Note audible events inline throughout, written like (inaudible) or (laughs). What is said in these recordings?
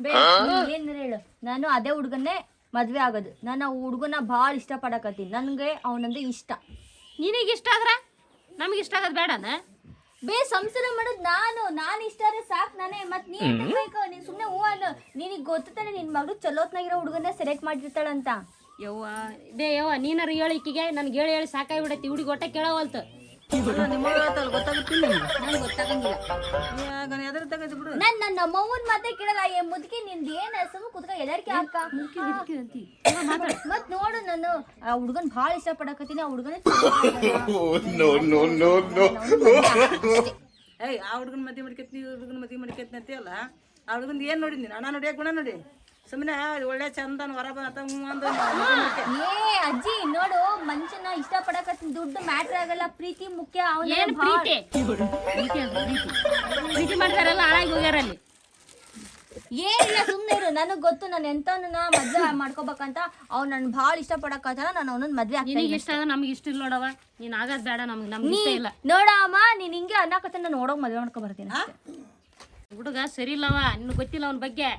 ಬೇ ಏನ್ ಹೇಳು? ನಾನು ಅದೇ ಹುಡುಗನ್ನೇ ಮದ್ವೆ ಆಗೋದು. ನಾನು ಆ ಹುಡುಗನ ಭಾಳ ಇಷ್ಟ ಪಡಕತ್ತೀನಿ ನನಗೆ ಅವನಂದ್ರೆ ಇಷ್ಟ. ನಿನಗೆ ಇಷ್ಟ ಆದ್ರ? ನಮಗೆ ಇಷ್ಟ ಆಗೋದು ಬೇಡನ? ಬೇ ಸಂಸಾರ ಮಾಡೋದು ನಾನು. ನಾನು ಇಷ್ಟ ಆದ್ರೆ ಸಾಕು ನಾನೇ. ಮತ್ತೆ ನೀ ಬೇಕು? ನೀನ್ ಸುಮ್ನೆ ಹೂ ಅನ್ನು. ನಿನಗೆ ಗೊತ್ತಾನೆ ನಿನ್ ಮಗಳು ಚಲೋತ್ನಾಗಿರೋ ಹುಡುಗನ ಸೆಲೆಕ್ಟ್ ಮಾಡಿರ್ತಾಳಂತ ಯವ್ವ ಬೇ ಯವ್ವ ನೀನಾರು ಹೇಳಿಕೆಗೆ ನನ್ಗೆ ಹೇಳಿ ಹೇಳಿ ಸಾಕಾಗಿ ಬಿಡೈತಿ ಹುಡುಗಿ ಒಟ್ಟ ಕೇಳವಲ್ತು. ಬಿಡು ನನ್ನ ನಮ್ಮವ್ವನ್ ಮತ್ತೆ ಕೇಳಲ್ಲ ಏ ಮುದ್ಕಿ ನಿಂದ ಏನ್ ಹಾಕ ಮತ್ ನೋಡು ನಾನು ಆ ಹುಡುಗನ್ ಭಾಳ ಇಷ್ಟ ಪಡಕತ್ತೀನಿ ಆ ಹುಡುಗನ (laughs) ಏಯ್ ಆ ಹುಡುಗನ ಮದ್ವೆ ಮಾಡ್ಕತ್ನಿ ಹುಡುಗನ ಮದ್ವೆ ಮಾಡ್ಕತ್ನಿ ಅಲ್ಲ ಆ ಹುಡುಗನ್ ಏನ್ ನೋಡಿದ್ನಿ? ಅಣ್ಣ ನೋಡಿ ಗುಣ ನೋಡಿ ಸುಮ್ಮನೆ ಒಳ್ಳೆ ಚಂದನ್ ಹೊರ ಬಂತ ಒಂದು ಏ ಅಜ್ಜಿ ನೋಡು ಮನುಷ್ಯನ ಇಷ್ಟ ಪಡಕ ದುಡ್ಡು ಮ್ಯಾಟ್ರ್ ಆಗಲ್ಲ. ಪ್ರೀತಿ ಮುಖ್ಯ ಅವನ ಏನ್ ಪ್ರೀತಿ ಪ್ರೀತಿ? ಪ್ರೀತಿ ಮಾಡ್ತಾರಲ್ಲ ಹಾಳಾಗಿ ಹೋಗ್ಯಾರ ಅಲ್ಲಿ ಏನಿಲ್ಲ ಸುಮ್ಮನೆ ಇರು. ನನಗ್ ಗೊತ್ತು ನಾನು ಎಂತವನ್ನ ಮದ್ವೆ ಮಾಡ್ಕೋಬೇಕಂತ. ಅವ್ನ ನನ್ ಭಾಳ ಇಷ್ಟ ಪಡಕತ್ತಾನ ನಾನು ಅವನನ್ನ ಮದ್ವೆ ಆಗ್ತೀನಿ ನಿನಗೆ ಇಷ್ಟ ಅದ ನಮ್ಗೆ ಇಷ್ಟ ಇಲ್ಲ ನೋಡವ ನೀನ್ ಆಗದ್ ಬೇಡ ನಮ್ಗೆ ನಮ್ಗೆ ಇಷ್ಟ ಇಲ್ಲ. ನೋಡಮ್ಮ ನೀನ್ ಹಿಂಗೆ ಅನ್ನಕತ್ತ ನಾನು ನೋಡೋಕ್ ಮದ್ವೆ ಮಾಡ್ಕೊ ಬರ್ತೀನಿ ಹುಡುಗ ಸರಿ ಇಲ್ಲವ ನಿನ್ ಗೊತ್ತಿಲ್ಲ ಅವನ ಬಗ್ಗೆ.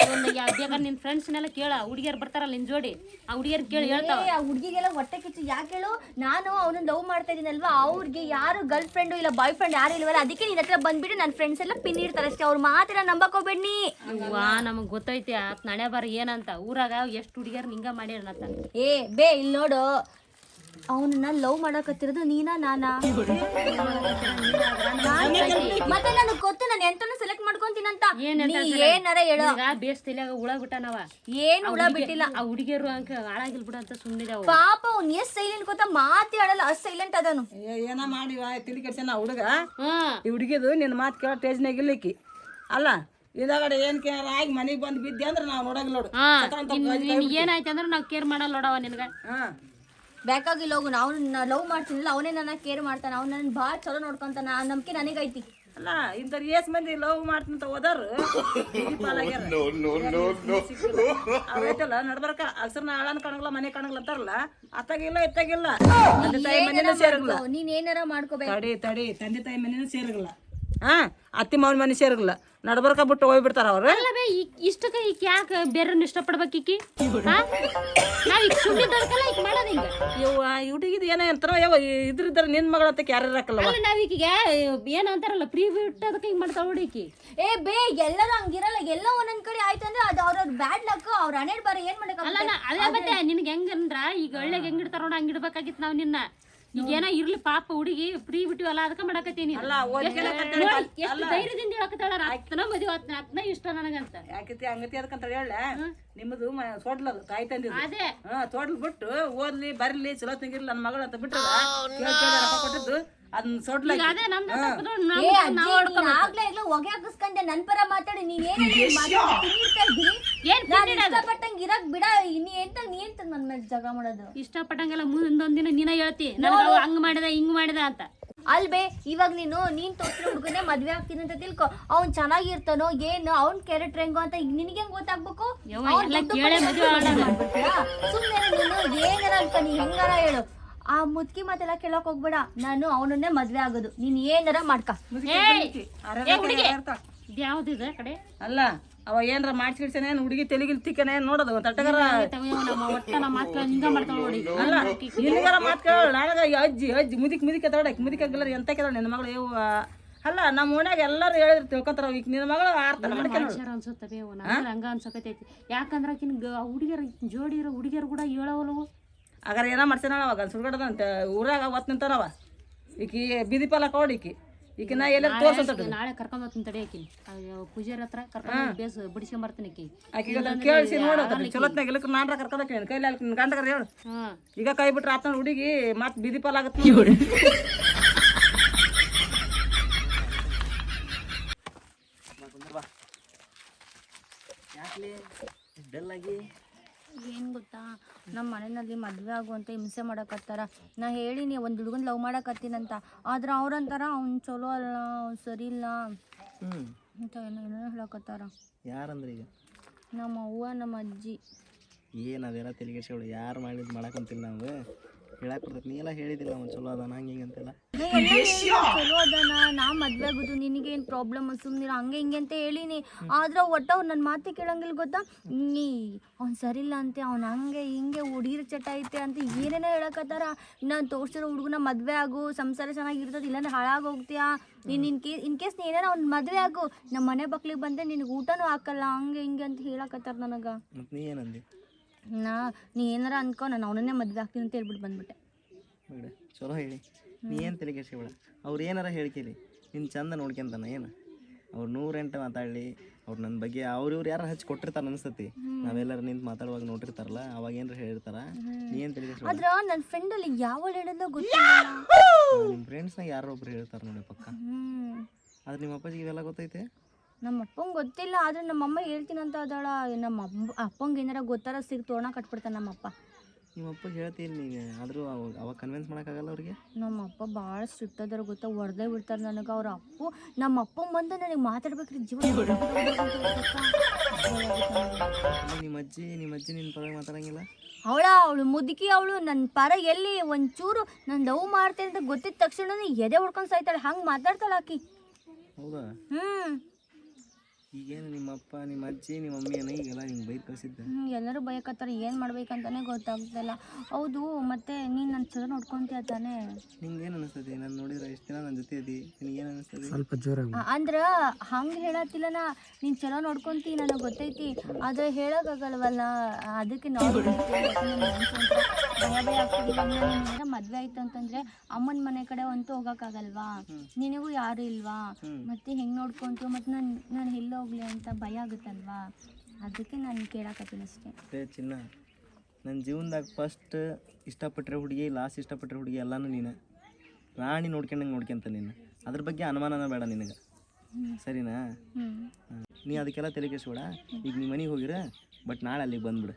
ಬೇಕಾದ್ರೆ ನಿನ್ ಫ್ರೆಂಡ್ಸ್ನೆಲ್ಲ ಕೇಳ ಹುಡುಗಿಯರ್ ಬರ್ತಾರಲ್ಲ ನಿನ್ ಜೋಡಿ. ಆ ಹುಡುಗಿಯರ್ ಕೇಳಿ ಹೇಳ್ತಾವ. ಆ ಹುಡುಗಿಗೆಲ್ಲ ಹೊಟ್ಟೆ ಕಿಚ್ಚು. ಯಾಕೆ ಹೇಳು? ನಾನು ಅವ್ನ ಲವ್ ಮಾಡ್ತಾ ಇದೀನಲ್ವಾ ಅವ್ರಿಗೆ ಯಾರು ಗರ್ಲ್ ಫ್ರೆಂಡ್ ಇಲ್ಲ ಬಾಯ್ ಫ್ರೆಂಡ್ ಯಾರು ಇಲ್ವಲ್ಲ ಅದಕ್ಕೆ ನಿನ್ನ ಹತ್ರ ಬಂದ್ಬಿಟ್ಟು ನನ್ನ ಫ್ರೆಂಡ್ಸ್ ಎಲ್ಲ ಪಿನ್ ಇಡ್ತಾರೆ ಅಷ್ಟೇ. ಅವ್ರ ಮಾತ್ರ ನಂಬಕ್ ಹೋಗ್ಬೇಡಿ ವಾ ನಮಗ್ ಗೊತ್ತೈತಿ ಆತ್ ನಡೆ ಬಾರ ಏನಂತ. ಊರಾಗ ಎಷ್ಟು ಹುಡುಗಿಯರ್ ನಿಂಗ ಮಾಡ್ಯಾರ ಏ ಬೇ ಇಲ್ಲಿ ನೋಡು. ಅವನನ್ನ ಲವ್ ಮಾಡಕತ್ತಿರೋದು ನೀನಾ ನಾನಾ? ಮತ್ತೆ ನನಗ್ ಗೊತ್ತು ನಾನು ಎಂತನ ಸೆಲೆಕ್ಟ್ ಮಾಡ್ಕೊಂತೀನಂತ. ನೀ ಏನಾರ ಹೇಳೋ. ಈಗ ಬೇಸ್ ತಲಿಯಾಗ ಹುಳ ಬಿಟ್ಟನವ. ಏನ್ ಹುಳ ಬಿಟ್ಟಿಲ್ಲ. ಆ ಹುಡುಗಿಯರು ಅಂಕ ಹಾಳಾಗಿಲ್ ಬಿಡ ಅಂತ ಸುಮ್ಮನಿದಾವ ಪಾಪ ಅವ್ನ್ ಎಷ್ಟ್ ಸೈಲೆಂಟ್ ಗೊತ್ತಾ? ಮಾತಿ ಆಡಲ್ಲ ಅಷ್ಟ್ ಸೈಲೆಂಟ್ ಅದನು. ಏನ ಮಾಡಿ ತಿಳಿ ಕೆಡ್ಸನ ಹುಡುಗ? ಈ ಹುಡುಗಿದು ನಿನ್ನ ಮಾತು ಕೇಳೋ ಟೇಜ್ನಾಗ ಇಲ್ಲಿಕ್ಕಿ ಅಲ್ಲ ಇದಾಗ ಏನ್ ಕೇರ್ ಆಗಿ ಮನೆಗೆ ಬಂದು ಬಿದ್ದೆ ಅಂದ್ರೆ ನಾವು ನೋಡಂಗಿಲ್ಲ ನೋಡು. ಏನಾಯ್ತು ಅಂದ್ರೆ ನಾವ್ ಕೇರ್ ಮಾಡಲ್ಲ ನೋಡವ ನಿನ್ಗ. ಹಾ. ಬೇಕಾಗಿಲ್ಲ ಹೋಗು ನಾವು ಲವ್ ಮಾಡ್ತೀನಿಲ್ಲ ಅವನೇ ನನ್ನ ಕೇರ್ ಮಾಡ್ತಾನೆ ಅವ್ನು ನನ್ನ ಭಾಳ ಚಲೋ ನೋಡ್ಕೊಂತಾನ ಆ ನಂಬಿಕೆ ನನಗೈತಿ. ಅಲ್ಲ ಇಂಥವ್ರ ಏಸ್ ಮಂದಿ ಲವ್ ಮಾಡ್ತಂತ ಹೋದಾರು ಅವೈತಲ್ಲ ನಡ್ಬರ್ಕ ಹಸ್ರನ ಆಳನ್ ಕಾಣಂಗಿಲ್ಲ ಮನೆ ಕಾಣಂಗಿಲ್ಲ ಅಂತಾರಲ್ಲ ಅತ್ತಾಗಿಲ್ಲ ಇತ್ತಾಗಿಲ್ಲ. ತಂದೆ ತಾಯಿ ಮಂದಿನ ಸೇರಂಗಿಲ್ಲ ನೀನ್ ಏನಾರ ಮಾಡ್ಕೋಬೇಕು. ತಡಿ ತಡಿ ತಂದೆ ತಾಯಿ ಮನೇನೂ ಸೇರಂಗಿಲ್ಲ ಹಾ ಅತ್ತಿ ಮಾವನ ಮನೆ ಸೇರಿಲ್ಲ ನಡ್ಬರ್ಕ ಬಿಟ್ಟು ಹೋಗ್ಬಿಡ್ತಾರ ಅವ್ರು. ಅಲ್ಲ ಬೇ ಈ- ಇಷ್ಟಕ್ಕ ಈಗ ಯಾಕೆ ಬೇರೆಯವ್ರನ್ನ ಇಷ್ಟಪಡ್ಬೇಕು ಈಕಿ? ಹಾ? ನಾವ್ ಈಗ ಸುಮ್ಮನಿದ್ದಕ್ಕಲ್ಲ ಈಗ ಮಾಡೋದು ಹಿಂಗ. ಯವ್ವ ಈ ಹುಡುಗಿದು ಏನೋ ಅಂತಾರ ಯವ್ವ ಇದ್ರಿದ್ರ ನಿನ್ ಮಗಳ ಅಂತ ಯಾರು ಇರಕ್ಕಲ್ಲ ಅಲ್ಲ ನಾವ್ ಈಕಿಗೆ ಏನು ಅಂತಾರಲ್ಲ ಪ್ರೀ ಬಿಟ್ಟದಕ್ಕೆ ಹಿಂಗ್ ಮಾಡ್ತಾವ ನೋಡಿ ಈಕಿ. ಏ ಬೇ ಎಲ್ಲರೂ ಹಂಗಿರಲ್ಲ ಎಲ್ಲ ಒಂದೊಂದು ಕಡೆ ಆಯ್ತು ಅಂದ್ರೆ ಅದು ಅವ್ರವ್ರ ಬ್ಯಾಡ್ ಲಕ್ ಅವ್ರ ಹಣೆಡ್ ಬಾರ ಏನ್ ಅಲ್ಲ ಅಲ್ಲ ಅದೇ ಮತ್ತೆ ನಿನ್ಗೆ ಹೆಂಗಂದ್ರ ಈಗ ಒಳ್ಳೆಗೆ ಹೆಂಗ್ ಇಡ್ತಾರ ನೋಡ ಹಂಗ್ ಇಡ್ಬೇಕಾಗಿತ್ತು ನಾವ್ ನಿನ್ನ. ಈಗ ಏನೋ ಇರ್ಲಿ ಪಾಪ ಹುಡುಗಿ ಫ್ರೀ ಬಿಟ್ಟಿವಲ್ಲ ಅದಕ್ಕೆ ಮಾಡಕತ್ತೀನಿ. ಎಷ್ಟು ಧೈರ್ಯದಿಂದ ಹೇಳಕತ್ತಾಳ ಆಗ್ತನ ಮದುವೆ ಹತ್ತನ ಹತ್ತನ ಇಷ್ಟ ನನಗಂತ. ಯಾಕೆ ಅಂಗತಿ ಅದಕ್ಕಂತ ಹೇಳ. ನಿಮ್ಮದು ಸೋಡ್ಲದು ತಾಯಿ ತಂದಿದ್ದು. ಅದೇ. ಹಾ ತೋಡ್ಲ್ ಬಿಟ್ಟು ಓದ್ಲಿ ಬರ್ಲಿ ಚಲೋ ತಂಗಿರ್ಲಿ ನನ್ನ ಮಗಳು ಅಂತ ಬಿಟ್ಟು ಕೊಟ್ಟಿದ್ದು? ಅದನ್ನ ಸೊಡ್ಲ ಅದೇ ನಮ್ದು ಆಗ್ಲೇ ಇಲ್ಲ ಹೊಗೆ ಹಾಕಿಸ್ಕೊಂಡೆ ನನ್ ಪರ ಮಾತಾಡಿ ನೀನ್ ಏನ್ ನಾನು ಇಷ್ಟಪಟ್ಟಂಗ್ ಇರಕ್ ಬಿಡ. ನೀ ಎಂತ ನೀ ಎಂತ ನನ್ ಮೇಲೆ ಜಗ ಮಾಡೋದು? ಇಷ್ಟಪಟ್ಟಂಗೆಲ್ಲ ಮುಂದೊಂದಿನ ನೀನ ಹೇಳ್ತಿ. ನನಗ ಹಂಗ್ ಮಾಡಿದ ಹಿಂಗ್ ಮಾಡಿದ ಅಂತ. ಅಲ್ಬೇ ಇವಾಗ ನೀನು ನೀನ್ ತೋರಿಸಿರೋ ಹುಡುಗನೇ ಮದ್ವೆ ಆಗ್ತೀನಿ ಅಂತ ತಿಳ್ಕೊ. ಅವ್ನ್ ಚೆನ್ನಾಗಿರ್ತಾನೋ ಏನು ಅವ್ನ್ ಕ್ಯಾರೆಕ್ಟರ್ ಹೆಂಗೋ ಅಂತ ನಿನಗೆ ಹೆಂಗ್ ಗೊತ್ತಾಗ್ಬೇಕು. ಸುಮ್ನೆ ನೀನು ಏನಾರ ಅಂತ ನೀ ಹೆಂಗಾರ ಹೇಳು. ಆ ಮುದ್ಕಿ ಮಾತೆಲ್ಲ ಕೇಳಕ್ ಹೋಗ್ಬೇಡ. ನಾನು ಅವನನ್ನೇ ಮದ್ವೆ ಆಗೋದು. ನೀನ್ ಏನಾರ ಮಾಡ್ಕ. ಯಾವ್ದಿದೆ ಏ ಹುಡುಗಿ. ಇದ್ಯಾವ್ದಿದೆ ಕಡೆ? ಅಲ್ಲ ಅವ ಏನ್ರ ಮಾಡ್ಸಿಡ್ಸೇನೆ ಹುಡುಗಿ ತೆಲಿಗಿಲ್ ತಿಕ್ಕನೆ ನೋಡೋದು ತಟ್ಟಗರ? ಅಲ್ಲ ಮಾತು ಕೇಳ ನನಗ ಅಜ್ಜಿ ಅಜ್ಜಿ ಮುದಿಕ್ ಮುದಿಕ್ ಎತ್ತಾಡಕ್ ಮುದಿಕ್ ಆಗಿಲ್ಲ ಎಂತ ಕೇಳ ನಿನ್ನ ಮಗಳು ಇವು ಅಲ್ಲ ನಮ್ಮ ಓಣ್ಯಾಗ ಎಲ್ಲರೂ ಹೇಳಿದ್ರು ತಿಳ್ಕೊಂತಾರ ಈಗ ನಿನ್ನ ಮಗಳು ಆಡ್ತಾರ ಅನ್ಸುತ್ತೆ ಹಂಗ ಅನ್ಸಕತೈತಿ ಯಾಕಂದ್ರ ಹುಡುಗಿಯರ ಜೋಡಿ ಇರೋ ಹುಡುಗಿಯರು ಕೂಡ ಹೇಳವಲ್ಲವು ಆಗಾರ ಏನೋ ಮಾಡ್ಸೇನ ಅವಾಗ? ಸುಡ್ಗಡದ ಅಂತ ಊರಾಗ ಒತ್ ನಿಂತಾರವ ಈಕಿ ಬೀದಿ ಪಾಲ ಈಕಿ ನಾ ತೋರ್ಸಂತ ನಾಳೆ ಕರ್ಕೊಂಡ್ ಬರ್ತೀನಿ ತಡಿ ಆಕಿ ಪೂಜಾರಿ ಹತ್ರ ಕರ್ಕೊಂಡ್ ಬೇಸ್ ಬಿಡಿಸ್ಕೊಂಡ್ ಬರ್ತೀನಿ ಆಕಿ. ಆಕಿಗೆ ಅದನ್ನ ಕೇಳಿಸಿ ನೋಡೋದು ಚಲೋತ್ನಾಗ ಇಲ್ಲಕ್ಕೆ ನಾನ್ರ ಕರ್ಕೊಂಡಕ್ಕೆ ಕೈಲಿ ಅಲ್ಲಿ ಕರೆ ಹೇಳು ಈಗ ಕೈ ಬಿಟ್ರೆ ಆತನ ಹುಡುಗಿ ಮತ್ತೆ ಬಿದಿ ಪಾಲ್ ಆಗತ್ತೆ ನೋಡಿ. ಏನ್ ಗೊತ್ತಾ? ನಮ್ಮ ಮನೆಯಲ್ಲಿ ಮದುವೆ ಆಗುವಂತ ಹಿಂಸೆ ಮಾಡಕತ್ತಾರ ನಾ ಹೇಳಿನಿ ಒಂದು ಹುಡುಗನ ಲವ್ ಮಾಡಕತ್ತೀನಂತ ಆದ್ರ ಅವ್ರಂತಾರ ಅವ್ನ್ ಚಲೋ ಅಲ್ಲ ಅವ್ನು ಸರಿ ಇಲ್ಲ. ಅಂತ ಏನೋ ಏನೋ ಹೇಳಕತ್ತಾರ ಯಾರಂದ್ರೆ ಈಗ? ನಮ್ಮ ಅವ್ವ ನಮ್ಮ ಅಜ್ಜಿ. ಏನು ಅದೆಲ್ಲ ಯಾರು ಮಾಡಿದ್ ಮಾಡಕ್ಕಂತಿಲ್ಲ ನಾವು? ಹೇಳಕ್ ಬರ್ತೈತಿ ನೀ ಎಲ್ಲ ಹೇಳಿದಿಲ್ಲ ಒಂದ್ ಚಲೋ ಅದಾನ ಹಂಗೆ ಹಿಂಗೆ ಅಂತೆಲ್ಲ. ಚಲೋ ಅದನ ನಾ ಮದ್ವೆ ಆಗುದು ನಿನಗೆ ಏನು ಪ್ರಾಬ್ಲಮ್ ಸುಮ್ನಿರ ಹಂಗೆ ಹಿಂಗೆ ಅಂತ ಹೇಳಿನಿ. ಆದ್ರ ಒಟ್ಟ ಅವ್ನು ನನ್ನ ಮಾತಿ ಕೇಳಂಗಿಲ್ಲ ಗೊತ್ತಾ? ನೀ ಅವ್ನು ಸರಿಲ್ಲ ಅಂತೆ ಅವ್ನು ಹಂಗೆ ಹಿಂಗೆ ಹುಡುಗಿರ ಚಟ ಐತೆ ಅಂತ ಏನೇನೋ ಹೇಳಕತ್ತಾರ. ನಾನು ತೋರ್ಸಿರೋ ಹುಡುಗನ ಮದ್ವೆ ಆಗು ಸಂಸಾರ ಚೆನ್ನಾಗಿರ್ತದೆ ಇಲ್ಲಾಂದ್ರೆ ಹಾಳಾಗಿ ಹೋಗ್ತೀಯಾ? ನೀನ್ ಇನ್ ಕೇಸ್ ಇನ್ ಕೇಸ್ ನೀ ಏನಾರ ಅವ್ನ ಮದ್ವೆ ಆಗು ನಮ್ಮ ಮನೆ ಬಕ್ಲಿಗೆ ಬಂದೆ ನಿನಗೆ ಊಟನೂ ಹಾಕಲ್ಲ ಹಂಗೆ ಹಿಂಗೆ ಅಂತ ಹೇಳಕತ್ತಾರ ನನಗೆ. ನೀ ಏನಂದಿ? ನಾ ನೀ ಏನಾರ ಅನ್ಕೋ ನಾನು ಅವನನ್ನೇ ಮದ್ವೆ ಆಗ್ತೀನಿ ಅಂತ ಹೇಳ್ಬಿಟ್ಟು ಬಂದ್ಬಿಟ್ಟೆ. ಬಿಡು ಚಲೋ ಹೇಳಿ. ನೀ ಏನು ತಲೆ ಕೆಡ್ಸ್ಕೊಬೇಡ. ಅವ್ರು ಏನಾರ ಹೇಳ್ಕೇಳಿ. ನಿನ್ನ ಚಂದ ನೋಡ್ಕೊಂತಾನ ಏನು? ಅವ್ರು ನೂರೆಂಟು ಮಾತಾಡಲಿ ಅವ್ರು ನನ್ನ ಬಗ್ಗೆ ಅವ್ರು ಇವ್ರು ಯಾರು ಹಚ್ಚಿ ಕೊಟ್ಟಿರ್ತಾರೆ ಅನ್ಸತಿ ನಾವೆಲ್ಲರೂ ನಿಂತು ಮಾತಾಡುವಾಗ ನೋಡಿರ್ತಾರಲ್ಲ ಅವಾಗ ಏನಾರ ಹೇಳ್ತಾರ? ನೀ ಏನು ತಲೆ ಕೆಡ್ಸ್ಕೊಬೇಡ. ಆದ್ರೆ ನನ್ನ ಫ್ರೆಂಡಲ್ಲಿ ಯಾವ ಹೇಳಿದ್ಲೋ ಗೊತ್ತಿಲ್ಲ ನಿಮ್ಮ ಫ್ರೆಂಡ್ಸ್ನಾಗ ಯಾರೋ ಒಬ್ರು ಹೇಳ್ತಾರೆ ನೋಡಿ ಪಕ್ಕ. ಹ್ಮ್. ಆದ್ರೆ ನಿಮ್ಮ ಅಪ್ಪಾಜಿಗೆ ಇವೆಲ್ಲ ಗೊತ್ತೈತೆ? ನಮ್ಮ ಅಪ್ಪಂಗೆ ಗೊತ್ತಿಲ್ಲ ಆದ್ರೆ ನಮ್ಮಮ್ಮ ಹೇಳ್ತೀನಂತ ಅದಾಳ ನಮ್ಮ ಅಮ್ಮ ಅಪ್ಪಂಗೆ ಏನಾರ ಗೊತ್ತಾರ ಸಿಗ್ ತೋರಣ ಕಟ್ಬಿಡ್ತಾನೆ ನಮ್ಮಪ್ಪ. ನಿಮ್ಮ ಅಪ್ಪಗೆ ಹೇಳ್ತೀನಿ ನೀನು ಆದರೂ ಅವ ಅವಾಗ ಕನ್ವಿನ್ಸ್ ಮಾಡೋಕ್ಕಾಗಲ್ಲ ಅವ್ರಿಗೆ? ನಮ್ಮ ಅಪ್ಪ ಭಾಳ ಸ್ಟ್ರಿಕ್ಟ್ ಅದಾರ ಗೊತ್ತಾ ಹೊಡೆದೇ ಬಿಡ್ತಾರೆ ನನಗೆ ಅವ್ರ ಅಪ್ಪು. ನಮ್ಮ ಅಪ್ಪಂಗೆ ಬಂದು ನನಗೆ ಮಾತಾಡ್ಬೇಕ್ರಿ ಜೀವ ಆಮೇಲೆ ನಿಮ್ಮ ಅಜ್ಜಿ ನಿಮ್ಮ ಅಜ್ಜಿ ನಿನ್ನ ಪರವಾಗಿ ಮಾತಾಡಂಗಿಲ್ಲ? ಅವಳ ಅವಳು ಮುದುಕಿ ಅವಳು ನನ್ನ ಪರ ಎಲ್ಲಿ ಒಂಚೂರು ನಾನು ಲವ್ ಮಾಡ್ತೇನೆ ಅಂತ ಗೊತ್ತಿದ ತಕ್ಷಣ ಎದೆ ಹೊಡ್ಕೊಂಡು ಸಾಯ್ತಾಳೆ ಹಂಗೆ ಮಾತಾಡ್ತಾಳೆ ಆಕಿ. ಹೌದಾ? ಹ್ಞೂ ಈಗೇನು ನಿಮ್ಮ ಅಪ್ಪ ನಿಮ್ಮ ಅಜ್ಜಿ ನಿಮ್ಮ ಮಮ್ಮಿ ಏನೋ ಈಗೆಲ್ಲ ನಿಂಗೆ ಬೈದು ಕಳಿಸಿದ್ದೆ. ಹ್ಮ್, ಎಲ್ಲರೂ ಬಯಕತ್ತಾರ ಏನು ಮಾಡ್ಬೇಕಂತಾನೆ ಗೊತ್ತಾಗ್ತಿಲ್ಲ ಹೌದು ಮತ್ತೆ ನೀನು ನನ್ನ ಚಲೋ ನೋಡ್ಕೊಂತೀಯ ತಾನೇ? ನಿಂಗೆ ಏನು ಅನಿಸ್ತದೆ? ನಾನು ನೋಡಿದ್ರೆ ಎಷ್ಟು ದಿನ ನನ್ನ ಜೊತೆ ಇದ್ದಿ? ನಿನಗೆ ಏನು ಅನಿಸ್ತದೆ ಆ, ಅಂದ್ರ ಹಂಗೆ ಹೇಳತ್ತಿಲ್ಲನ ನೀನು ಚಲೋ ನೋಡ್ಕೊಂತಿ ನನಗೆ ಗೊತ್ತೈತಿ. ಆದರೆ ಹೇಳೋಕ್ಕಾಗಲ್ವಲ್ಲ ಅದಕ್ಕೆ ನಾವು ಭಯ ಭಯ ಮದುವೆ ಆಯ್ತು ಅಂತಂದ್ರೆ ಅಮ್ಮನ ಮನೆ ಕಡೆ ಅಂತೂ ಹೋಗಕ್ಕಾಗಲ್ವಾ? ನಿನಗೂ ಯಾರು ಇಲ್ವಾ? ಮತ್ತೆ ಹೆಂಗ್ ನೋಡ್ಕೊಂತು ಮತ್ತೆ ನಾನು ನಾನು ಎಲ್ಲಿ ಹೋಗ್ಲಿ ಅಂತ ಭಯ ಆಗುತ್ತಲ್ವಾ? ಅದಕ್ಕೆ ನಾನು ಕೇಳಕತ್ತೀನಿ ಅಷ್ಟೇ. ಚಿನ್ನ ನನ್ನ ಜೀವನದಾಗ ಫಸ್ಟ್ ಇಷ್ಟಪಟ್ಟಿರೋ ಹುಡುಗಿ ಲಾಸ್ಟ್ ಇಷ್ಟಪಟ್ಟಿರೋ ಹುಡುಗಿ ಎಲ್ಲಾನು ನೀನು. ರಾಣಿ ನೋಡ್ಕೊಂಡಂಗೆ ನೋಡ್ಕೊಂತ ನೀನು. ಅದ್ರ ಬಗ್ಗೆ ಅನುಮಾನನ ಬೇಡ ನಿನಗೆ. ಸರಿನಾ? ನೀ ಅದಕ್ಕೆಲ್ಲ ತಲೆ ಕೆಡಿಸ್ಬೇಡ ಈಗ ನೀ ಮನೆಗೆ ಹೋಗಿರ ಬಟ್ ನಾಳೆ ಅಲ್ಲಿಗೆ ಬಂದ್ಬಿಡು.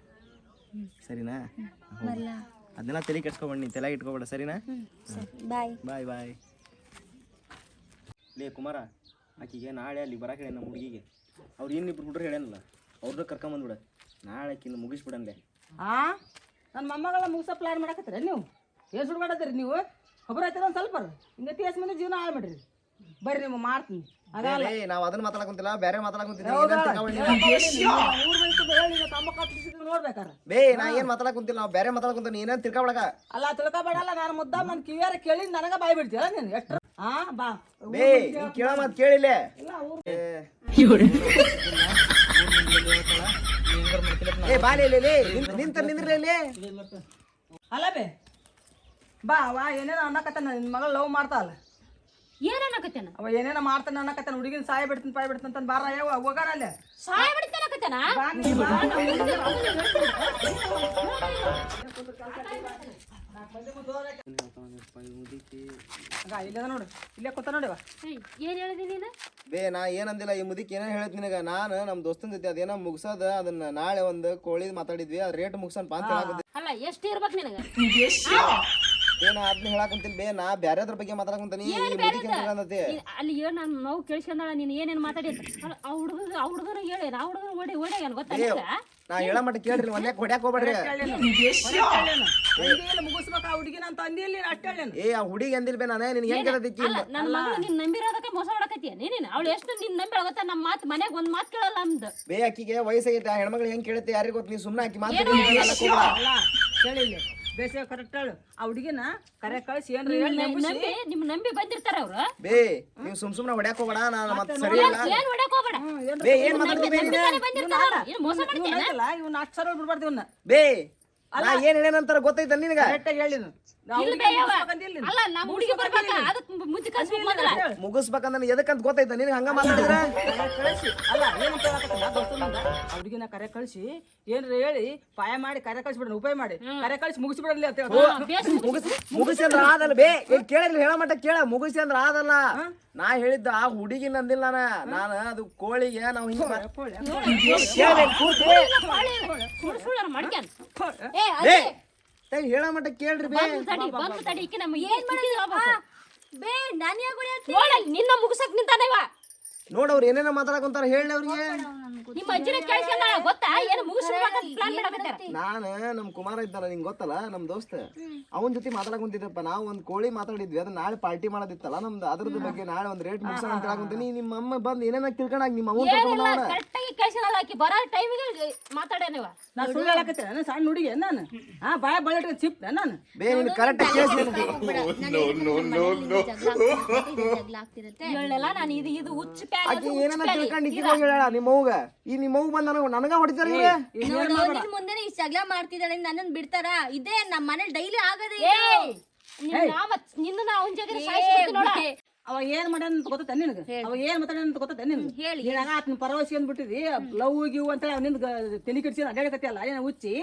ಸರಿನಾ? ಅದನ್ನ ಅದನ್ನೆಲ್ಲ ತಲೆ ಕೆಡ್ಸ್ಕೊಬೇಡ ನೀ ತಲೆಗೆ ಇಟ್ಕೊಬೇಡ ಸರಿನಾ? ಬಾಯ್. ಬಾಯ್ ಬಾಯ್. ಲೇ ಕುಮಾರ ಆಕಿಗೆ ನಾಳೆ ಅಲ್ಲಿ ಬರಕ್ಕೆ ಹೇಳಿ ನಮ್ಮ ಹುಡುಗಿಗೆ. ಅವ್ರು ಇನ್ನಿಬ್ರು ಹುಡ್ರು ಹೇಳ್ಯಾನಲ್ಲ ಅವ್ರನ್ನ ಕರ್ಕೊಂಬಂದ್ಬಿಡ ನಾಳೆ ಆಕಿನ ಮುಗಿಸ್ಬಿಡಂದೆ. ಆ? ನನ್ನ ಮೊಮ್ಮಗಳ ಮುಗಿಸೋ ಪ್ಲಾನ್ ಮಾಡಕತ್ತೀರ ನೀವು? ಏನು ಸುಡ್ಬೇಡದ್ರಿ ನೀವು? ಒಬ್ಬರು ಆಯ್ತಾರ ಒಂದು ಸ್ವಲ್ಪ? ಹಿಂಗೆ ತೀಸ್ ಮಂದಿ ಜೀವನ ಹಾಳು ಮಾಡಿರಿ. ಬರ್ರಿ ನೀವು ಮಾಡ್ತೀನಿ ನಾವು ಅದನ್ನ ಮಾತಾಡಕುಂತಿಲ್ಲ ಬೇರೆ ನೋಡ್ಬೇಕಾರ ಬೇ ನಾ ಏನ್ ಮಾತಾಡಕುಂತಿಲ್ಲ ನಾವು ಬೇರೆ ಮಾತಾಡಕುಂತೀನಿ ನೀನೇನ್ ತಿರ್ಕೊಬೇಡ ಅಲ್ಲ ತಿಳ್ಕೊಬೇಡಲ್ಲ ನಾನು ಮುದ್ದ ನನ್ನ ಕಿವಿಯಾರ ಕೇಳಿ ನನಗ ಬಾಯ್ ಬಿಡ್ತೀಯ ನೀನು ಎಷ್ಟು ಹಾ ಬಾ. ಬೇ ನೀನು ಕೇಳೋ ಮಾತು. ಕೇಳಿಲ್ಲ. ಇಲ್ಲ ಏ ಬಾಲಿ ಲೇ ನಿಂತ ನಿಂದ್ರಲ್ಲಿ ಅಲ್ಲ ಬೇ. ಬಾ ವಾ ಏನೇನೋ ಅನ್ನಕತ್ತ ನಿನ್ ಮಗಳ ಲವ್ ಮಾಡ್ತಾಳೆ. ಏನ್ ಅನ್ನಕತ್ತೇನ ಅವ ಏನೇನೋ ಮಾಡ್ತಾನೆ ಅನ್ನಕತ್ತಾನ? ಹುಡುಗಿನ ಸಾಯ ಬಿಡ್ತೀನಿ ಪಾಯ ಬಿಡ್ತೀನಿ ಅಂತ ಬಾರ ಯಾವ ಹೋಗೋಣ ಅಲ್ಲೇ ಸಾಯ ಬಿಡ್ತೇನೆ ಅನ್ನಕತ್ತೇನ ಬಾ ನೀ ಬಾ ಆಗ ಇಲ್ಲದ ನೋಡು ಇಲ್ಲೇ ಕೂತ ನೋಡಿವ ಏನ್ ಹೇಳಿದಿ ನೀನು? ಬೇ ನಾ ಏನಂದಿಲ್ಲ ಈ ಮುದಿಕ್ ಏನೇನ್ ಹೇಳಿದ್ ನಿನಗ? ನಾನು ನಮ್ಮ ದೋಸ್ತನ ಜೊತೆ ಅದೇನೋ ಮುಗ್ಸದ ಅದನ್ನ ನಾಳೆ ಒಂದು ಕೋಳಿ ಮಾತಾಡಿದ್ವಿ ಅದ್ ರೇಟ್ ಮುಗ್ಸನ್ ಅಂತ ಅಲ್ಲ ಎಷ್ಟು ಇರ್ಬೇಕು ನಿನಗ? ಏನ ಅದನ್ನ ಹೇಳಕಂತಿಲ್ ಬೇ ನಾ ಬ್ಯಾರೆದ್ರ ಬಗ್ಗೆ ಮಾತಾಡಕಂತಾನಿ ಏನ್ ಹೇಳಂದತಿ ನೀನ್ ಅಲ್ಲಿ ಏನ್ ನಾನು ನೋವು ಕೇಳಿಸ್ಕೊಂಡಾಳ ನೀನ್ ಏನೇನ್ ಮಾತಾಡಿ? ಆ ಹುಡುಗ ಆ ಹುಡುಗನ ಹೇಳಿ ಆ ಹುಡುಗನ ಓಡಿ ಓಡ್ಯಾಗನ್ ಗೊತ್ತಾ ನಿನಗ? ನಾ ಹೇಳ ಮಟ್ಟ ಕೇಳ್ರಿ ಒಂದೇ ಹೊಡ್ಯಾಕ್ ಹೋಗ್ಬೇಡ್ರಿ. ಮುಗಿಸ್ಬೇಕ ಆ ಹುಡುಗಿನ ಅಂತ ಅಂದಿ ಇಲ್ಲಿ ಅಷ್ಟೇ ಹೇಳೇನು ಏ ಆ ಹುಡುಗಿ ಅಂದಿಲ್ ಬೇ ನಾನು ನಿನ್ಗೆ ಹೆಂಗ್ ಕೇಳದಿಕ್ಕಿ ನನ್ನ ಮಗಳು ನಿನ್ ನಂಬಿರೋದಕ್ಕೆ ಮೋಸ ಮಾಡಕತ್ತೀಯ? ನೀನೇನು ಅವಳು ಎಷ್ಟು ನಿನ್ ನಂಬಿ ಗೊತ್ತಾ? ನಮ್ಮ ಮಾತು ಮನೆಗೆ ಒಂದ್ ಮಾತು ಕೇಳಲ್ಲ ಅಂದ್. ಬೇ ಆಕಿಗೆ ವಯಸ್ಸಾಗೈತೆ ಆ ಹೆಣ್ಮಗಳು ಹೆಂಗ್ ಕೇಳುತ್ತೆ ಯಾರಿಗ್ ಗೊತ್ತ ನೀ ಸುಮ್ನೆ ಆಕಿ ಮಾತು ಕೇಳಿಲ್ಲ. ಬೇಸಿಗೆ ಕರೆಕ್ಟ್ ಹೇಳು. ಆ ಹುಡುಗಿನ ಕರೆ ಕಳಿಸಿ ಏನ್ರಿ ಹೇಳಿ ನಂಬಿ ನಿಮ್ ನಂಬಿ ಬಂದಿರ್ತಾರ ಅವ್ರು? ಬೇ ನೀವು ಸುಮ್ ಸುಮ್ನೆ ಹೊಡ್ಯಾಕ್ ಹೋಗ್ಬೇಡ ನಾನು ಮತ್ತೆ ಸರಿ ಇಲ್ಲ. ಏನ್ ಹೊಡ್ಯಾಕ್ ಹೋಗ್ಬೇಡ? ಬೇ ಏನ್ ಮಾತಾಡ್ತಿ ಬೇ? ನೀನು? ಬಂದಿರ್ತಾರ ಅವ್ರು. ಏನು ಮೋಸ ಮಾಡ್ತೀಯ ಇವನಲ್ಲ ಇವ್ನ ಅಷ್ಟು ಸರಳ ಬಿಡ್ಬಾರ್ದು ಇವನ್ನ ಬೇ ನಾ ಏನ್ ಹೇಳೇನಂತಾರ ಗೊತ್ತೈತ ನಿನಗ? ಕರೆಕ್ಟಾಗಿ ಹೇಳಿ ನೀನು. ಇಲ್ಲ ಮುಗಿಸ್ಬೇಕಂದ್ರೆ ಎದಕ್ಕಂತ ಗೊತ್ತೈತ ನಿನಗೆ ಹಂಗ ಮಾತಾಡಿದ್ರ ಕರೆ ಕಳಿಸಿ. ಅಲ್ಲ ಏನು ಕರೆ ಕಳಿಸಿ. ಏನ್ರ ಹೇಳಿ? ಪಾಯ ಮಾಡಿ ಕರೆ ಕಳಿಸ್ಬಿಡೋಣ ಉಪಾಯ ಮಾಡಿ. ಕರೆ ಕಳಿಸಿ ಬಿಡಲ್ಲ ಅಂತ ಹೇಳಿ ಮುಗಿಸಿ ಮುಗಿಸಿ ಅಂದ್ರ ಆದಲ್ಲ. ಬೇ ಈಗ ಕೇಳಿದ್ರಿ ಹೇಳ ಮಟ್ಟ ಕೇಳ. ಮುಗಿಸಿ ಅಂದ್ರ ಆದಲ್ಲ. ನಾ ಹೇಳಿದ್ದ ಆ ಹುಡುಗಿ ನಂದಿಲ್ಲ ನಾನ. ನಾನು ಅದು ಕೋಳಿಗೆ ನಾವು ಹಿಂಗ ತಾಯಿ ಹೇಳ ಮಟ್ಟ ಕೇಳ್ರಿ ಬೇ. ಬಂದು ತಡಿ ಬಂದು ತಡಿ ಈಕಿ ನಮ್ಮ ಏನ್ ಮಾಡಿದ್ವಿ ಬೇ ನಾನು ಯಾಕೆ ನೋಡಲ್ಲಿ ನಿನ್ನ ಮುಗಿಸಕ್ ನಿಂತಾನೆ ಇವ. ನೋಡ್ ಅವ್ರು ಏನೇನೋ ಮಾತಾಡಕಂತಾರ ಹೇಳಿ ಅವ್ರಿಗೆ. ನಿಮ್ಮ ಅಜ್ಜಿನ ಕೇಳ್ಕೊಂಡ ಗೊತ್ತಾ? ಏನು ಮುಗಿಸ್ಬೇಕಂತ ಪ್ಲಾನ್ ಮಾಡಕತ್ತಾರ. ನಾನು ನಮ್ ಕುಮಾರ ಇದ್ದಾರ ನಿಂಗೆ ಗೊತ್ತಲ್ಲ? ನಮ್ ದೋಸ್ತ. ಅವನ್ ಜೊತೆ ಮಾತಾಡಕಂತಿದ್ದಪ್ಪ ನಾವು ಒಂದ್ ಕೋಳಿ ಮಾತಾಡಿದ್ವಿ ಅದನ್ನ ನಾಳೆ ಪಾರ್ಟಿ ಮಾಡೋದಿತ್ತಲ್ಲ ನಮ್ದು. ಅದ್ರದ ಬಗ್ಗೆ ನಾಳೆ ಒಂದ್ ರೇಟ್ ಮುಗಿಸೋಣ ಅಂತ ಹೇಳಕಂತೀನಿ. ನಿಮ್ಮ ಅಮ್ಮ ಬಂದ್ ಏನೇನ ತಿಳ್ಕೊಂಡಾಗ ನಿಮ್ಮ ಅವ್ನ ಕರ್ಕೊಂಡ್ ಏನಿಲ್ಲ ಕರೆಕ್ಟಾಗಿ ಕೇಳಿಸ್ಕೊಂಡ ಆಕಿ. ಬರೋ ಟೈಮಿಗೆ ಮಾತಾಡ್ಯ ನೀವು. ನಾ ಸುಳ್ಳು ಹೇಳಕತ್ತೆ ನಾನು ಸಣ್ಣ ಹುಡುಗಿ ನಾನು? ಹಾ ಬಾಯ ಬಳ್ಳಿ ಚಿಪ್ ನಾನು? ಬೇ ನೀನು ಕರೆಕ್ಟ್ ಕೇಳಿಸ್ತೀನಿ ಜಗಳ ಆಗ್ತಿರತ್ತೆ ಹೇಳಲ್ಲ ನಾನು ಇದು ಇದು ಹುಚ್ಚ ಆಕಿ ಏನನ್ನ ತಿಳ್ಕೊಂಡು ಇಕ್ಕಿದಾಗ ಹೇಳ ನಿಮ್ಮ ಅವ್ಗ ಈ ನಿಮ್ಮ ಅವ್ಗ ಬಂದ ನನಗ ನನಗ ಹೊಡಿತಾರ ಇವ್ರೆ? ಮುಂದೆನೆ ಇಷ್ಟ ಜಗಳ ಮಾಡ್ತಿದ್ದಾಳೆ ನನ್ನನ್ ಬಿಡ್ತಾರ? ಇದೇ ನಮ್ಮ ಮನೇಲಿ ಡೈಲಿ ಆಗದೆ ನಿನ್ನ ನಾ ಅವನ ಜೊತೆ ಸಾಯಿಸ್ಬಿಡ್ತೀನಿ ನೋಡ. ಅವ ಏನ್ ಮಾಡ್ಯಾನ ಅಂತ ಗೊತ್ತ ನಿನಗೆ? ಅವ ಏನ್ ಮಾತಾಡ್ಯಾನ ಅಂತ ಗೊತ್ತ ನಿನಗೆ? ಹೇಳಿ. ಹೇಳಾಗ ಆತನ ಪರವಸಿ ಅಂದ್ಬಿಟ್ಟಿದಿ ಲವ್ ಗಿವ್ ಅಂತ ಹೇಳಿ ನಿಂದ ತಲೆ ಕೆಡ್ಸಿ ಅಡ್ಡಾಡಕತ್ತಿ ಅಲ್ಲ ಏನ ಹುಚ್ಚಿ?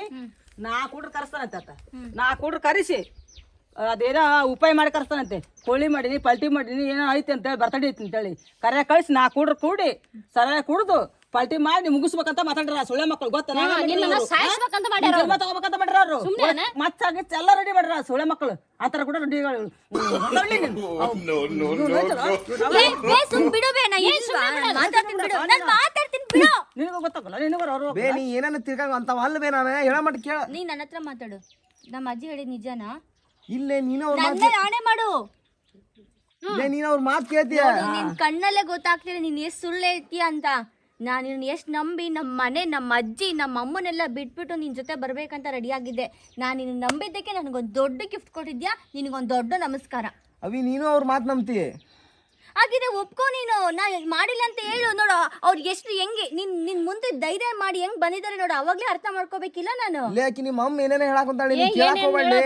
ನಾ ಕೂಡ್ರ ಕರೆಸ್ತಾನಂತ ಆತ. ನಾ ಕೂಡ್ರ ಕರೆಸಿ. ಅದೇನೋ ಉಪಾಯ ಮಾಡಿ ಕರ್ಸ್ತಾನಂತೆ ಕೋಳಿ ಮಾಡೀನಿ ಪಲ್ಟಿ ಮಾಡೀನಿ ಏನೋ ಐತೆ ಅಂತ ಹೇಳಿ ಬರ್ತಡೇ ಐತಿ ಅಂತೇಳಿ ಕರೆ ಕಳಿಸಿ ನಾ ಕೂಡ್ರು ಕೂಡಿ ಸರ ಕುಡ್ದು ಪಲ್ಟಿ ಮಾಡಿ ಮುಗಿಸ್ಬೇಕಂತ ಮಾತಾಡ್ರ ಸುಳ್ಳೆ ಮಕ್ಕಳು ಗೊತ್ತ ನಿನ್ನನ್ನ ಸಾಯಿಸ್ಬೇಕಂತ ಮಾಡ್ಯಾರ ಅವ್ರು. ತಗೋಬೇಕಂತ ಮಾಡ್ರ ಅವ್ರು ಮಚ್ಚಾಗಿಚ್ಚ ಎಲ್ಲ ರೆಡಿ ಮಾಡ್ರ ಸೊಳ್ಳೆ ಮಕ್ಕಳು ಆತರ ಕೂಡ ರೆಡಿಗಳು ಸುಮ್ ಬಿಡು ಬೇ ನಾ ಇಲ್ವಾ ಬಿಡು ನಾನ್ ಮಾತಾಡ್ತೀನಿ ಬಿಡು ನಿನಗೂ ಗೊತ್ತಾಗಲ್ಲ ನಿನಗೂ ಅವರು ಬೇ ನೀ ಏನನ್ನ ತಿಳ್ಕೊಂಡ್ ಅಂತಾವ ಅಲ್ಲ ಬೇ ನಾನು ಹೇಳ ಮಟ್ಟ ಕೇಳ ನೀ ನನ್ನ ಹತ್ರ ಮಾತಾಡು ನಮ್ಮ ಅಜ್ಜಿ ಹೇಳಿದ ನಿಜನಾ ಇಲ್ಲೇ ನೀನು ಅವ್ರ ನನ್ನ ಮಾತು ಆಣೆ ಮಾಡು. ಇಲ್ಲೇ ನೀನು ಅವ್ರ ಮಾತು ಕೇಳ್ತೀಯ? ನಿನ್ ಕಣ್ಣಲ್ಲೇ ಗೊತ್ತಾಗ್ತಿದೆ ನೀನ್ ಎಷ್ಟ್ ಸುಳ್ಳು ಐತಿ ಅಂತ. ನಾನು ನಿನ್ನ ಎಷ್ಟು ನಂಬಿ ನಮ್ಮ ಮನೆ ನಮ್ಮ ಅಜ್ಜಿ ನಮ್ಮ ಅಮ್ಮನೆಲ್ಲ ಬಿಟ್ಬಿಟ್ಟು ನಿನ್ನ ಜೊತೆ ಬರ್ಬೇಕಂತ ರೆಡಿ ಆಗಿದ್ದೆ. ನಾನು ನಿನ್ನ ನಂಬಿದ್ದಕ್ಕೆ ನನಗೊಂದು ದೊಡ್ಡ ಗಿಫ್ಟ್ ಕೊಟ್ಟಿದ್ಯಾ? ನಿನಗೊಂದು ದೊಡ್ಡ ನಮಸ್ಕಾರ. ಅವಿ ನೀನು ಅವ್ರ ಮಾತು ನಂಬ್ತಿ. ಆಗಿದೆ ಒಪ್ಕೋ ನೀನು. ನಾ ಮಾಡಿಲ್ಲ ಅಂತ ಹೇಳು. ನೋಡು ಅವ್ರಿಗೆ ಎಷ್ಟು ಹೆಂಗೆ ನಿನ್ ನಿನ್ ಮುಂದೆ ಧೈರ್ಯ ಮಾಡಿ ಹೆಂಗ್ ಬಂದಿದ್ದಾರೆ ನೋಡು. ಅವಾಗ್ಲೇ ಅರ್ಥ ಮಾಡ್ಕೋಬೇಕಿಲ್ಲ ನಾನು. ಇಲ್ಲೇ ಆಕಿ ನಿಮ್ಮ ಅಮ್ಮ ಏನೇನ ಹೇಳಾಕೊಂತಾಳೆ ನೀನ್ ಕೇಳಕ್ ಹೋಗ್ಬೇಡಿ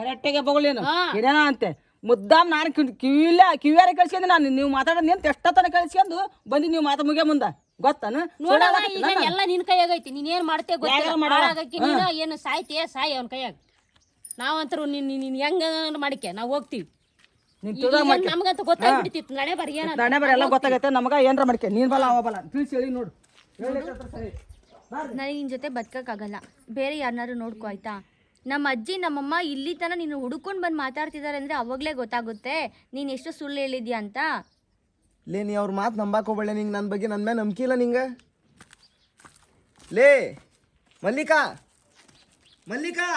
ಕರೆಕ್ಟಾಗೆ ಬಗಳೇನು ಏನೇನ ಅಂತೆ. ಮುದ್ದಾಮ್ ನಾನು ಕಿವಿಲ್ಲ ಕಿವಿಯಾರ ಕಳ್ಸ್ಕೊಂಡು ನಾನು. ನೀವು ಮಾತಾಡೋದು ಅಂತ ಎಷ್ಟೊತ್ತನ ಕಳ್ಸ್ಕೊಂಡು ಬಂದು ನೀವು ಮಾತಾ ಮುಗಿಯ ಮುಂದ. ಗೊತ್ತಾನು? ಎಲ್ಲ ನಿನ್? ಕೈಯಾಗ ಐತಿ ನೀನ್ ಏನ್ ಮಾಡ್ತೇ ಗೊತ್ತಿಲ್ಲ ಏನು ಸಾಯ್ತೀಯ ಸಾಯಿ ಅವನ ಕೈಯಾಗ. ನಾವಂತರೂ ನಿನ್ ನೀನ್ ಹೆಂಗ ಮಾಡಿಕೆ? ನಾವು ಹೋಗ್ತೀವಿ. ನಮ್ಗಂತ ಗೊತ್ತಾಗ್ಬಿಡ್ತಿತ್ತು ನಡೆ ಬರೀ ಏನ ನಾನೇ ಬರ ಎಲ್ಲ ಗೊತ್ತಾಗೈತೆ ನಮಗ ಏನ್ರ ಮಾಡ್ಕೆ? ನೀನ್ ಬಲ್ಲ ಅವ ಬಲ್ಲ. ತಿಳಿಸಿ ಹೇಳಿ ನೋಡು. ಸರಿ ನನಗೆ ನಿನ್ನ ಜೊತೆ ಬದುಕಕ್ಕಾಗಲ್ಲ ಬೇರೆ ಯಾರನ್ನಾರು ನೋಡ್ಕೋ ಆಯ್ತಾ? ನಮ್ಮ ಅಜ್ಜಿ, ನಮ್ಮಮ್ಮ ಇಲ್ಲಿ ತನಕ ನೀನು ಹುಡ್ಕೊಂಡು ಬಂದು ಮಾತಾಡ್ತಿದ್ದಾರೆ ಅಂದರೆ ಅವಾಗಲೇ ಗೊತ್ತಾಗುತ್ತೆ. ನೀನು ಎಷ್ಟು ಸುಳ್ಳು ಹೇಳಿದ್ಯಾ ಅಂತ? ಲೇ, ನೀ ಅವ್ರ ಮಾತು ನಂಬಾಕ್ ಹೋಗ್ಬೇಡ ನಿಂಗೆ. ನನ್ನ ಬಗ್ಗೆ ನನ್ನ ಮೇಲೆ ನಂಬಿಕೆ ಇಲ್ಲ ನಿಂಗೆ. ಲೇ, ಮಲ್ಲಿಕಾ ಮಲ್ಲಿಕಾ.